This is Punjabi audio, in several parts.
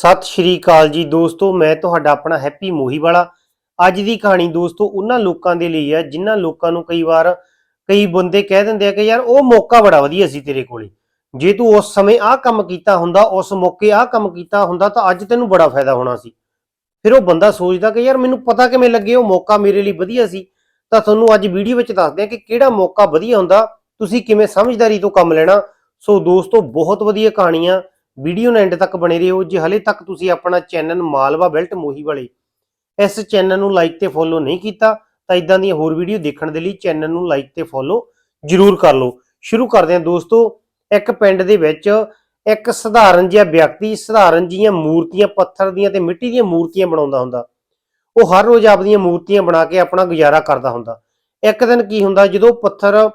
ਸਤਿ ਸ਼੍ਰੀ ਅਕਾਲ ਜੀ ਦੋਸਤੋ, ਮੈਂ ਤੁਹਾਡਾ ਆਪਣਾ ਹੈਪੀ ਮੋਹੀ ਵਾਲਾ ਅੱਜ ਦੀ ਕਹਾਣੀ ਦੋਸਤੋ ਉਹਨਾਂ ਲੋਕਾਂ ਦੇ ਲਈ ਹੈ, ਜਿਨ੍ਹਾਂ ਲੋਕਾਂ ਨੂੰ ਕਈ ਵਾਰ ਕਈ ਬੰਦੇ ਕਹਿ ਦਿੰਦੇ ਆ ਕਿ ਯਾਰ ਉਹ ਮੌਕਾ ਬੜਾ ਵਧੀਆ ਸੀ ਤੇਰੇ ਕੋਲੇ। ਜੇ ਤੂੰ ਉਸ ਸਮੇਂ ਆਹ ਕੰਮ ਕੀਤਾ ਹੁੰਦਾ, ਉਸ ਮੌਕੇ ਆਹ ਕੰਮ ਕੀਤਾ ਹੁੰਦਾ, ਤਾਂ ਅੱਜ ਤੈਨੂੰ ਬੜਾ ਫਾਇਦਾ ਹੋਣਾ ਸੀ। ਫਿਰ ਉਹ ਬੰਦਾ ਸੋਚਦਾ ਕਿ ਯਾਰ ਮੈਨੂੰ ਪਤਾ ਕਿਵੇਂ ਲੱਗੇ, ਉਹ ਮੌਕਾ ਮੇਰੇ ਲਈ ਵਧੀਆ ਸੀ। ਤਾਂ ਤੁਹਾਨੂੰ ਅੱਜ ਵੀਡੀਓ ਵਿੱਚ ਦੱਸਦੇ ਆ ਕਿ ਕਿਹੜਾ ਮੌਕਾ ਵਧੀਆ ਹੁੰਦਾ, ਤੁਸੀਂ ਕਿਵੇਂ ਸਮਝਦਾਰੀ ਤੋਂ ਕੰਮ ਲੈਣਾ। ਸੋ ਦੋਸਤੋ, ਬਹੁਤ ਵਧੀਆ ਕਹਾਣੀਆਂ ਵੀਡੀਓ ਨੂੰ ਐਂਡ ਤੱਕ ਬਣੇ ਰਹੋ ਜੇ ਹਲੇ ਤੱਕ ਤੁਸੀਂ ਆਪਣਾ ਚੈਨਲ ਮਾਲਵਾ ਬੈਲਟ ਮੋਹੀ ਵਾਲੇ ਇਸ ਚੈਨਲ ਨੂੰ ਲਾਈਕ ਤੇ ਫੋਲੋ ਨਹੀਂ ਕੀਤਾ, ਤਾਂ ਇਦਾਂ ਦੀਆਂ ਹੋਰ ਵੀਡੀਓ ਦੇਖਣ ਦੇ ਲਈ ਚੈਨਲ ਨੂੰ ਲਾਈਕ ਤੇ ਫੋਲੋ ਜਰੂਰ ਕਰ ਲਓ। ਸ਼ੁਰੂ ਕਰਦੇ ਹਾਂ ਦੋਸਤੋ, ਇੱਕ ਪਿੰਡ ਦੇ ਵਿੱਚ ਇੱਕ ਸਧਾਰਨ ਜਿਹਾ ਵਿਅਕਤੀ ਸਧਾਰਨ ਜੀਆਂ ਮੂਰਤੀਆਂ, ਪੱਥਰ ਦੀਆਂ ਤੇ ਮਿੱਟੀ ਦੀਆਂ ਮੂਰਤੀਆਂ ਬਣਾਉਂਦਾ ਹੁੰਦਾ। ਉਹ ਹਰ ਰੋਜ਼ ਆਪਦੀਆਂ ਮੂਰਤੀਆਂ ਬਣਾ ਕੇ ਆਪਣਾ ਗੁਜ਼ਾਰਾ ਕਰਦਾ ਹੁੰਦਾ। ਇੱਕ ਦਿਨ ਕੀ ਹੁੰਦਾ, ਜਦੋਂ ਪੱਥਰ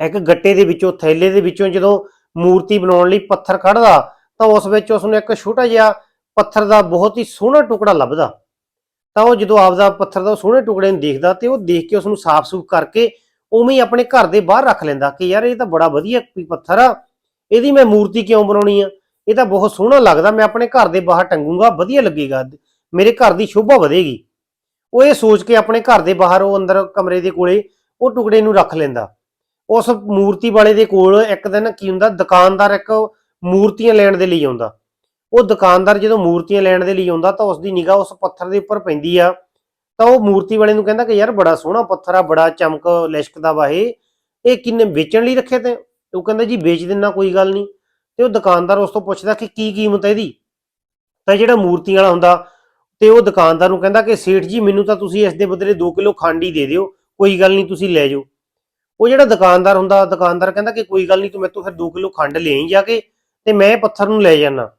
ਇੱਕ ਗੱਟੇ ਦੇ ਵਿੱਚੋਂ, ਥੈਲੇ ਦੇ ਵਿੱਚੋਂ ਜਦੋਂ ਮੂਰਤੀ ਬਣਾਉਣ ਲਈ ਪੱਥਰ ਕੱਢਦਾ ਤਾਂ ਉਸ ਵਿੱਚ ਉਸ ਨੂੰ ਇੱਕ ਛੋਟਾ ਜਿਹਾ ਪੱਥਰ ਦਾ ਬਹੁਤ ਹੀ ਸੋਹਣਾ ਟੁਕੜਾ ਲੱਭਦਾ। ਤਾਂ ਉਹ ਜਦੋਂ ਆਪਦਾ ਪੱਥਰ ਦਾ ਉਹ ਸੋਹਣੇ ਟੁਕੜੇ ਨੂੰ ਦੇਖਦਾ ਤੇ ਉਹ ਦੇਖ ਕੇ ਉਸ ਨੂੰ ਸਾਫ਼-ਸੂਫ ਕਰਕੇ ਉਵੇਂ ਹੀ ਆਪਣੇ ਘਰ ਦੇ ਬਾਹਰ ਰੱਖ ਲੈਂਦਾ ਕਿ ਯਾਰ ਇਹ ਤਾਂ ਬੜਾ ਵਧੀਆ ਪੱਥਰ ਆ, ਇਹਦੀ ਮੈਂ ਮੂਰਤੀ ਕਿਉਂ ਬਣਾਉਣੀ ਆ? ਇਹ ਤਾਂ ਬਹੁਤ ਸੋਹਣਾ ਲੱਗਦਾ, ਮੈਂ ਆਪਣੇ ਘਰ ਦੇ ਬਾਹਰ ਟੰਗੂੰਗਾ, ਵਧੀਆ ਲੱਗੇਗਾ, ਮੇਰੇ ਘਰ ਦੀ ਸ਼ੋਭਾ ਵਧੇਗੀ। ਉਹ ਇਹ ਸੋਚ ਕੇ ਆਪਣੇ ਘਰ ਦੇ ਬਾਹਰ ਉਹ ਅੰਦਰ ਕਮਰੇ ਦੇ ਕੋਲੇ ਉਹ ਟੁਕੜੇ ਨੂੰ ਰੱਖ ਲੈਂਦਾ। ਉਸ ਮੂਰਤੀ ਵਾਲੇ ਦੇ ਕੋਲ ਇੱਕ ਦਿਨ ਕੀ ਹੁੰਦਾ, ਦੁਕਾਨਦਾਰ ਇੱਕ ਮੂਰਤੀਆਂ ਲੈਣ ਦੇ ਲਈ ਆਉਂਦਾ। ਉਹ ਦੁਕਾਨਦਾਰ ਜਦੋਂ ਮੂਰਤੀਆਂ ਲੈਣ ਦੇ ਲਈ ਆਉਂਦਾ ਤਾਂ ਉਸ ਦੀ ਨਿਗਾਹ ਉਸ ਪੱਥਰ ਦੇ ਉੱਪਰ ਪੈਂਦੀ ਆ। ਤਾਂ ਉਹ ਮੂਰਤੀ ਵਾਲੇ ਨੂੰ ਕਹਿੰਦਾ ਕਿ ਯਾਰ ਬੜਾ ਸੋਹਣਾ ਪੱਥਰ ਆ, ਬੜਾ ਚਮਕ ਲਿਸ਼ਕਦਾ ਵਾ ਇਹ। ਇਹ ਕਿੰਨੇ ਵੇਚਣ ਲਈ ਰੱਖੇ ਤੇ? ਉਹ ਕਹਿੰਦਾ ਜੀ ਵੇਚ ਦਿੰਨਾ, ਕੋਈ ਗੱਲ ਨਹੀਂ। ਤੇ ਉਹ ਦੁਕਾਨਦਾਰ ਉਸ ਤੋਂ ਪੁੱਛਦਾ ਕਿ ਕੀ ਕੀਮਤ ਹੈ ਇਹਦੀ? ਤਾਂ ਜਿਹੜਾ ਮੂਰਤੀ ਵਾਲਾ ਹੁੰਦਾ, ਤੇ ਉਹ ਦੁਕਾਨਦਾਰ ਨੂੰ ਕਹਿੰਦਾ ਕਿ ਸੇਠ ਜੀ, ਮੈਨੂੰ ਤਾਂ ਤੁਸੀਂ ਇਸ ਦੇ ਬਦਲੇ 2 ਕਿਲੋ ਖਾਂਡੀ ਦੇ ਦਿਓ, ਕੋਈ ਗੱਲ ਨਹੀਂ, ਤੁਸੀਂ ਲੈ ਜਾਓ। ਉਹ ਜਿਹੜਾ ਦੁਕਾਨਦਾਰ ਹੁੰਦਾ, ਦੁਕਾਨਦਾਰ ਕਹਿੰਦਾ ਕਿ ਕੋਈ ਗੱਲ ਨਹੀਂ, ਤੂੰ ਮੇਰੇ ਫਿਰ 2 ਕਿਲੋ ਖੰਡ ਲੈ ਆਈ ਜਾ ਕੇ ਤੇ ਮੈਂ ਪੱਥਰ ਨੂੰ ਲੈ ਜਾਣਾ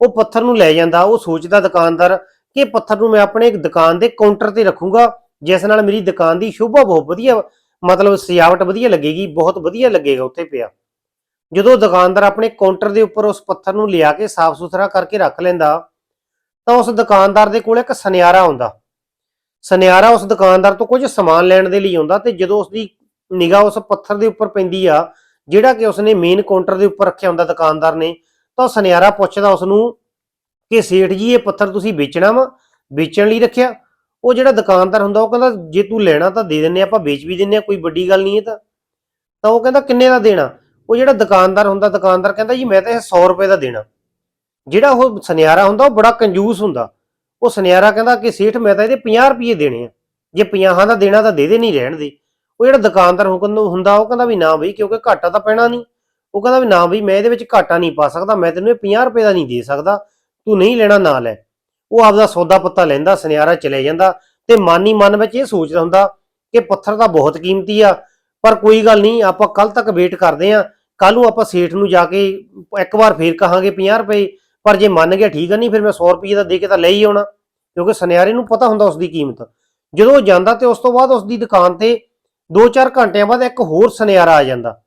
ਉਹ ਪੱਥਰ ਨੂੰ ਲੈ ਜਾਂਦਾ, ਉਹ ਸੋਚਦਾ ਦੁਕਾਨਦਾਰ ਕਿ ਪੱਥਰ ਨੂੰ ਮੈਂ ਆਪਣੇ ਇੱਕ ਦੁਕਾਨ ਦੇ ਕਾਊਂਟਰ ਤੇ ਰੱਖੂੰਗਾ, ਜਿਸ ਨਾਲ ਮੇਰੀ ਦੁਕਾਨ ਦੀ ਸ਼ੋਭਾ ਬਹੁਤ ਵਧੀਆ, ਮਤਲਬ ਸਜਾਵਟ ਵਧੀਆ ਲੱਗੇਗੀ, ਬਹੁਤ ਵਧੀਆ ਲੱਗੇਗਾ ਉੱਥੇ ਪਿਆ। ਜਦੋਂ ਦੁਕਾਨਦਾਰ ਆਪਣੇ ਕਾਊਂਟਰ ਦੇ ਉੱਪਰ ਉਸ ਪੱਥਰ ਨੂੰ ਲਿਆ ਕੇ ਸਾਫ਼ ਸੁਥਰਾ ਕਰਕੇ ਰੱਖ ਲੈਂਦਾ, ਤਾਂ ਉਸ ਦੁਕਾਨਦਾਰ ਦੇ ਕੋਲ ਇੱਕ ਸੁਨਿਆਰਾ ਆਉਂਦਾ। ਸੁਨਿਆਰਾ ਉਸ ਦੁਕਾਨਦਾਰ ਤੋਂ ਕੁਝ ਸਮਾਨ ਲੈਣ ਦੇ ਲਈ ਆਉਂਦਾ ਤੇ ਜਦੋਂ ਉਸ ਦੀ ਨਿਗਾਹ ਉਸ ਪੱਥਰ ਦੇ ਉੱਪਰ ਪੈਂਦੀ ਆ, ਜਿਹੜਾ ਕਿ ਉਸਨੇ ਮੇਨ ਕਾਊਂਟਰ ਦੇ ਉੱਪਰ ਰੱਖਿਆ ਹੁੰਦਾ ਦੁਕਾਨਦਾਰ ਨੇ। ਤਾਂ ਉਹ ਸੁਨਿਆਰਾ ਪੁੱਛਦਾ ਉਸ ਨੂੰ ਕਿ ਸੇਠ ਜੀ, ਇਹ ਪੱਥਰ ਤੁਸੀਂ ਵੇਚਣਾ ਵਾ? ਵੇਚਣ ਲਈ ਰੱਖਿਆ। ਉਹ ਜਿਹੜਾ ਦੁਕਾਨਦਾਰ ਹੁੰਦਾ, ਉਹ ਕਹਿੰਦਾ, ਜੇ ਤੂੰ ਲੈਣਾ ਤਾਂ ਦੇ ਦਿੰਨੇ ਆਪਾਂ ਵੇਚ ਵੀ ਦਿੰਨੇ ਆ ਕੋਈ ਵੱਡੀ ਗੱਲ ਨਹੀਂ ਇਹ ਤਾਂ। ਤਾਂ ਉਹ ਕਹਿੰਦਾ, ਕਿੰਨੇ ਦਾ ਦੇਣਾ? ਉਹ ਜਿਹੜਾ ਦੁਕਾਨਦਾਰ ਹੁੰਦਾ, ਦੁਕਾਨਦਾਰ ਕਹਿੰਦਾ ਜੀ, ਮੈਂ ਤਾਂ ਇਹ 100 ਰੁਪਏ ਦਾ ਦੇਣਾ। ਜਿਹੜਾ ਉਹ ਸੁਨਿਆਰਾ ਹੁੰਦਾ, ਉਹ ਬੜਾ ਕੰਜੂਸ ਹੁੰਦਾ। ਉਹ ਸੁਨਿਆਰਾ ਕਹਿੰਦਾ ਕਿ ਸੇਠ, ਮੈਂ ਤਾਂ ਇਹਦੇ 50 ਰੁਪਏ ਦੇਣੇ ਆ। ਜੇ 50 ਦਾ ਦੇਣਾ ਤਾਂ ਦੇ ਦੇ, ਨਹੀਂ ਰਹਿਣ ਦੇ। ਉਹ ਜਿਹੜਾ ਦੁਕਾਨਦਾਰ ਹੁਕਮ ਹੁੰਦਾ, ਉਹ ਕਹਿੰਦਾ ਵੀ ਨਾ ਬਈ, ਕਿਉਂਕਿ ਘਾਟਾ ਤਾਂ ਪੈਣਾ ਨਹੀਂ। ਉਹ ਕਹਿੰਦਾ ਵੀ ਨਾ ਬਈ, ਮੈਂ ਇਹਦੇ ਵਿੱਚ ਘਾਟਾ ਨਹੀਂ ਪਾ ਸਕਦਾ, ਮੈਂ ਤੈਨੂੰ ਇਹ 50 ਰੁਪਏ ਦਾ ਨਹੀਂ ਦੇ ਸਕਦਾ। ਤੂੰ ਨਹੀਂ ਲੈਣਾ, ਨਾ ਲੈ। ਉਹ ਆਪਦਾ ਸੌਦਾ ਪੱਤਾ ਲੈਂਦਾ, ਸੁਨਿਆਰਾ ਚਲੇ ਜਾਂਦਾ ਤੇ ਮਾਨੀ ਮਨ ਵਿੱਚ ਇਹ ਸੋਚਦਾ ਹੁੰਦਾ ਕਿ ਪੱਥਰ ਤਾਂ ਬਹੁਤ ਕੀਮਤੀ ਆ, ਪਰ ਕੋਈ ਗੱਲ ਨਹੀਂ, ਆਪਾਂ ਕੱਲ ਤੱਕ ਵੇਟ ਕਰਦੇ ਆ ਕੱਲ ਨੂੰ ਆਪਾਂ ਸੇਠ ਨੂੰ ਜਾ ਕੇ ਇੱਕ ਵਾਰ ਫੇਰ ਕਹਾਂਗੇ 50 ਰੁਪਏ, ਪਰ ਜੇ ਮੰਨ ਗਿਆ ਠੀਕ ਆ, ਨਹੀਂ ਫਿਰ ਮੈਂ 100 ਰੁਪਏ ਦਾ ਦੇ ਕੇ ਤਾਂ ਲੈ ਹੀ ਆਉਣਾ। ਕਿਉਂਕਿ ਸੁਨਿਆਰੇ ਨੂੰ ਪਤਾ ਹੁੰਦਾ ਉਸ ਦੀ ਕੀਮਤ। ਜਦੋਂ ਉਹ ਜਾਂਦਾ ਤੇ ਉਸ ਤੋਂ ਬਾਅਦ ਉਸ ਦੀ ਦੁਕਾਨ ਤੇ 2-4 ਘੰਟਿਆਂ ਬਾਅਦ ਇੱਕ ਹੋਰ ਸੁਨਿਆਰਾ ਆ ਜਾਂਦਾ।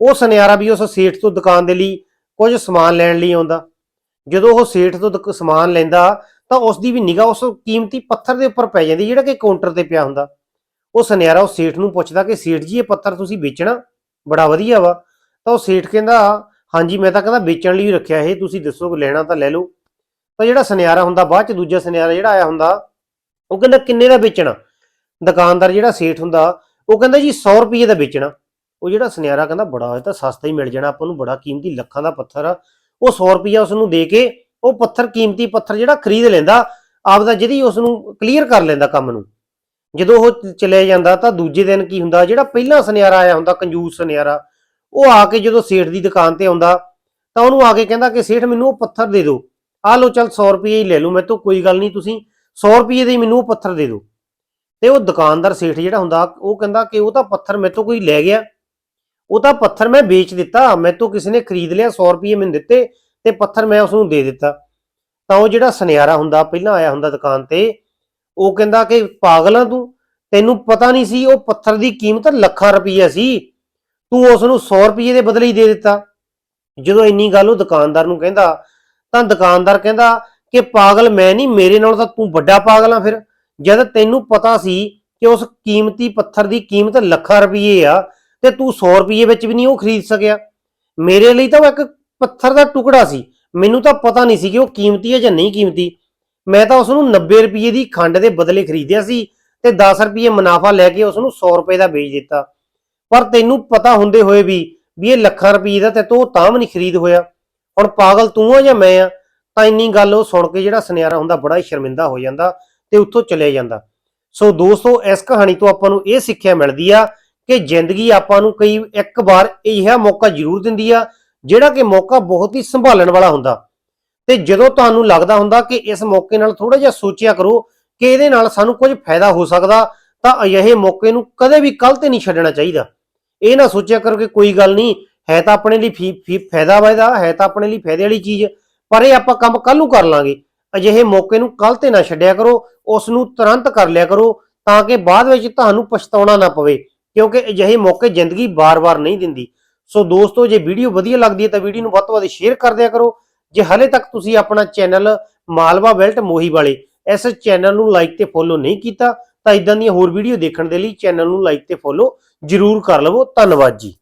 ਉਹ ਸੁਨਿਆਰਾ ਵੀ ਉਸ ਸੇਠ ਤੋਂ ਦੁਕਾਨ ਦੇ ਲਈ ਕੁਝ ਸਮਾਨ ਲੈਣ ਲਈ ਆਉਂਦਾ। ਜਦੋਂ ਉਹ ਸੇਠ ਤੋਂ ਸਮਾਨ ਲੈਂਦਾ ਤਾਂ ਉਸ ਦੀ ਵੀ ਨਿਗਾਹ ਉਸ ਕੀਮਤੀ ਪੱਥਰ ਦੇ ਉੱਪਰ ਪੈ ਜਾਂਦੀ, ਜਿਹੜਾ ਕਿ ਕਾਊਂਟਰ ਤੇ ਪਿਆ ਹੁੰਦਾ। ਉਹ ਸੁਨਿਆਰਾ ਉਹ ਸੇਠ ਨੂੰ ਪੁੱਛਦਾ ਕਿ, ਸੇਠ ਜੀ, ਇਹ ਪੱਥਰ ਤੁਸੀਂ ਵੇਚਣਾ? ਬੜਾ ਵਧੀਆ ਵਾ। ਤਾਂ ਉਹ ਸੇਠ ਕਹਿੰਦਾ, ਹਾਂਜੀ, ਮੈਂ ਤਾਂ ਕਹਿੰਦਾ ਵੇਚਣ ਲਈ ਰੱਖਿਆ ਇਹ, ਤੁਸੀਂ ਦੱਸੋ ਲੈਣਾ ਤਾਂ ਲੈ ਲਓ। ਤਾਂ ਜਿਹੜਾ ਸੁਨਿਆਰਾ ਹੁੰਦਾ, ਬਾਅਦ ਚ ਦੂਜਾ ਸੁਨਿਆਰਾ ਜਿਹੜਾ ਆਇਆ ਹੁੰਦਾ, ਉਹ ਕਹਿੰਦਾ, ਕਿੰਨੇ ਦਾ ਵੇਚਣਾ? ਦੁਕਾਨਦਾਰ ਜਿਹੜਾ ਸੇਠ ਹੁੰਦਾ ਉਹ ਕਹਿੰਦਾ ਜੀ 100 ਰੁਪਏ ਦਾ ਵੇਚਣਾ। ਉਹ ਜਿਹੜਾ ਸੁਨਿਆਰਾ ਕਹਿੰਦਾ ਬੜਾ ਇਹ ਤਾਂ ਸਸਤਾ ਹੀ ਮਿਲ ਜਾਣਾ, ਆਪਾਂ ਨੂੰ ਬੜਾ ਕੀਮਤੀ ਲੱਖਾਂ ਦਾ ਪੱਥਰ ਆ। ਉਹ 100 ਰੁਪਏ ਉਸ ਨੂੰ ਦੇ ਕੇ ਉਹ ਪੱਥਰ, ਕੀਮਤੀ ਪੱਥਰ ਜਿਹੜਾ ਖਰੀਦ ਲੈਂਦਾ, ਆਪਦਾ ਜਿਹਦੀ ਉਸ ਨੂੰ ਕਲੀਅਰ ਕਰ ਲੈਂਦਾ ਕੰਮ ਨੂੰ। ਜਦੋਂ ਉਹ ਚਲੇ ਜਾਂਦਾ ਤਾਂ ਦੂਜੇ ਦਿਨ ਕੀ ਹੁੰਦਾ, ਜਿਹੜਾ ਪਹਿਲਾ ਸੁਨਿਆਰਾ ਆਇਆ ਹੁੰਦਾ, ਕੰਜੂਸ ਸੁਨਿਆਰਾ, ਉਹ ਆ ਕੇ ਜਦੋਂ ਸੇਠ ਦੀ ਦੁਕਾਨ ਤੇ ਆਉਂਦਾ, ਤਾਂ ਉਹਨੂੰ ਆ ਕੇ ਕਹਿੰਦਾ ਕਿ ਸੇਠ ਮੈਨੂੰ ਉਹ ਪੱਥਰ ਦੇ ਦਿਓ। ਆ ਲਓ ਚੱਲ 100 ਰੁਪਏ ਹੀ ਲੈ ਲਓ, ਮੈਂ ਤੋਂ ਕੋਈ ਗੱਲ ਨਹੀਂ ਤੁਸੀਂ 100 ਰੁਪਏ ਦੇ ਹੀ ਮੈਨੂੰ ਉਹ ਪੱਥਰ ਦੇ ਦਿਓ। ਤੇ ਉਹ ਦੁਕਾਨਦਾਰ ਸੇਠ ਜਿਹੜਾ ਹੁੰਦਾ, ਉਹ ਕਹਿੰਦਾ ਕਿ ਉਹ ਤਾਂ ਪੱਥਰ ਮੇਰੇ ਤੋਂ ਕੋਈ ਲੈ ਗਿਆ। ਉਹ ਤਾਂ ਪੱਥਰ ਮੈਂ ਵੇਚ ਦਿੱਤਾ, ਮੇਰੇ ਕਿਸੇ ਨੇ ਖਰੀਦ ਲਿਆ 100 ਰੁਪਏ ਮੈਨੂੰ ਦਿੱਤੇ ਤੇ ਪੱਥਰ ਮੈਂ ਉਸ ਨੂੰ ਦੇ ਦਿੱਤਾ। ਤਾਂ ਉਹ ਜਿਹੜਾ ਸੁਨਿਆਰਾ ਹੁੰਦਾ, ਪਹਿਲਾਂ ਆਇਆ ਹੁੰਦਾ ਦੁਕਾਨ ਤੇ, ਉਹ ਕਹਿੰਦਾ ਕਿ ਪਾਗਲ ਆ ਤੂੰ, ਤੈਨੂੰ ਪਤਾ ਨਹੀਂ ਸੀ ਉਹ ਪੱਥਰ ਦੀ ਕੀਮਤ ਲੱਖਾਂ ਰੁਪਈਆ ਸੀ। ਤੂੰ ਉਸ ਨੂੰ 100 ਰੁਪਏ ਦੇ ਬਦਲੇ ਹੀ ਦੇ ਦਿੱਤਾ। ਜਦੋਂ ਇੰਨੀ ਗੱਲ ਉਹ ਦੁਕਾਨਦਾਰ ਨੂੰ ਕਹਿੰਦਾ, ਤਾਂ ਦੁਕਾਨਦਾਰ ਕਹਿੰਦਾ ਕਿ ਪਾਗਲ ਮੈਂ ਨਹੀਂ, ਮੇਰੇ ਨਾਲ ਤਾਂ ਤੂੰ ਵੱਡਾ ਪਾਗਲ ਆ ਫਿਰ। ਜਦ ਤੈਨੂੰ ਪਤਾ ਸੀ ਕਿ ਉਸ ਕੀਮਤੀ ਪੱਥਰ ਦੀ ਕੀਮਤ ਲੱਖਾਂ ਰੁਪਏ ਆ, ਤੇ ਤੂੰ 100 ਰੁਪਏ ਵਿੱਚ ਵੀ ਨਹੀਂ ਉਹ ਖਰੀਦ ਸਕਿਆ। ਮੇਰੇ ਲਈ ਤਾਂ ਉਹ ਇੱਕ ਪੱਥਰ ਦਾ ਟੁਕੜਾ ਸੀ। ਮੈਨੂੰ ਤਾਂ ਪਤਾ ਨਹੀਂ ਸੀ ਕਿ ਉਹ ਕੀਮਤੀ ਹੈ ਜਾਂ ਨਹੀਂ ਕੀਮਤੀ। ਮੈਂ ਤਾਂ ਉਸ ਨੂੰ 90 ਰੁਪਏ ਦੀ ਖੰਡ ਦੇ ਬਦਲੇ ਖਰੀਦਿਆ ਸੀ ਤੇ 10 ਰੁਪਏ ਮੁਨਾਫਾ ਲੈ ਕੇ ਉਸ ਨੂੰ 100 ਰੁਪਏ ਦਾ ਵੇਚ ਦਿੱਤਾ। ਪਰ ਤੈਨੂੰ ਪਤਾ ਹੁੰਦੇ ਹੋਏ ਵੀ ਵੀ ਇਹ ਲੱਖਾਂ ਰੁਪਏ ਦਾ ਤੇ ਤੂੰ ਤਾਂ ਵੀ ਨਹੀਂ ਖਰੀਦ ਹੋਇਆ। ਹੁਣ ਪਾਗਲ ਤੂੰ ਆ ਜਾਂ ਮੈਂ ਆ, ਤਾਂ ਇੰਨੀ ਗੱਲ ਉਹ ਸੁਣ ਕੇ ਜਿਹੜਾ ਸੁਨਿਆਰਾ ਹੁੰਦਾ ਬੜਾ ਹੀ ਸ਼ਰਮਿੰਦਾ ਹੋ ਜਾਂਦਾ। ਤੇ ਉੱਥੋਂ ਚਲੇ ਜਾਂਦਾ। ਸੋ ਦੋਸਤੋ, ਇਸ ਕਹਾਣੀ ਤੋਂ ਆਪਾਂ ਨੂੰ ਇਹ ਸਿੱਖਿਆ ਮਿਲਦੀ ਆ ਕਿ ਜ਼ਿੰਦਗੀ ਆਪਾਂ ਨੂੰ ਕਈ ਇੱਕ ਵਾਰ ਇਹ ਮੌਕਾ ਜ਼ਰੂਰ ਦਿੰਦੀ ਆ, ਜਿਹੜਾ ਕਿ ਮੌਕਾ ਬਹੁਤ ਹੀ ਸੰਭਾਲਣ ਵਾਲਾ ਹੁੰਦਾ। ਤੇ ਜਦੋਂ ਤੁਹਾਨੂੰ ਲੱਗਦਾ ਹੁੰਦਾ ਕਿ ਇਸ ਮੌਕੇ ਨਾਲ ਥੋੜਾ ਜਿਹਾ ਸੋਚਿਆ ਕਰੋ ਕਿ ਇਹਦੇ ਨਾਲ ਸਾਨੂੰ ਕੁਝ ਫਾਇਦਾ ਹੋ ਸਕਦਾ, ਤਾਂ ਅਜਿਹੇ ਮੌਕੇ ਨੂੰ ਕਦੇ ਵੀ ਕੱਲ ਤੇ ਨਹੀਂ ਛੱਡਣਾ ਚਾਹੀਦਾ। ਇਹ ਨਾ ਸੋਚਿਆ ਕਰੋ ਕਿ ਕੋਈ ਗੱਲ ਨਹੀਂ, ਹੈ ਤਾਂ ਆਪਣੇ ਲਈ ਫੀ- ਫੀ- ਫਾਇਦਾ ਵਾਇਦਾ, ਹੈ ਤਾਂ ਆਪਣੇ ਲਈ ਫਾਇਦੇ ਵਾਲੀ ਚੀਜ਼, ਪਰ ਇਹ ਆਪਾਂ ਕੰਮ ਕੱਲ ਨੂੰ ਕਰ ਲਾਂਗੇ। ਅਜਿਹੇ ਮੌਕੇ ਨੂੰ ਕੱਲ ਤੇ ਨਾ ਛੱਡਿਆ ਕਰੋ, ਉਸ ਨੂੰ ਤੁਰੰਤ ਕਰ ਲਿਆ ਕਰੋ ਤਾਂ ਕਿ ਬਾਅਦ ਵਿੱਚ ਤੁਹਾਨੂੰ ਪਛਤਾਉਣਾ ਨਾ ਪਵੇ, ਕਿਉਂਕਿ ਅਜਿਹੇ ਮੌਕੇ ਜ਼ਿੰਦਗੀ ਬਾਰ-ਬਾਰ ਨਹੀਂ ਦਿੰਦੀ। ਸੋ ਦੋਸਤੋ, ਜੇ ਵੀਡੀਓ ਵਧੀਆ ਲੱਗਦੀ ਹੈ ਤਾਂ ਵੀਡੀਓ ਨੂੰ ਵੱਧ ਤੋਂ ਵੱਧ ਸ਼ੇਅਰ ਕਰ ਦਿਆ ਕਰੋ। ਜੇ ਹਲੇ ਤੱਕ ਤੁਸੀਂ ਆਪਣਾ ਚੈਨਲ ਮਾਲਵਾ ਬੈਲਟ ਮੋਹੀ ਵਾਲੇ ਇਸ ਚੈਨਲ ਨੂੰ ਲਾਈਕ ਤੇ ਫੋਲੋ ਨਹੀਂ ਕੀਤਾ, ਤਾਂ ਇਦਾਂ ਦੀਆਂ ਹੋਰ ਵੀਡੀਓ ਦੇਖਣ ਦੇ ਲਈ ਚੈਨਲ ਨੂੰ ਲਾਈਕ ਤੇ ਫੋਲੋ ਜਰੂਰ ਕਰ ਲਵੋ। ਧੰਨਵਾਦ ਜੀ।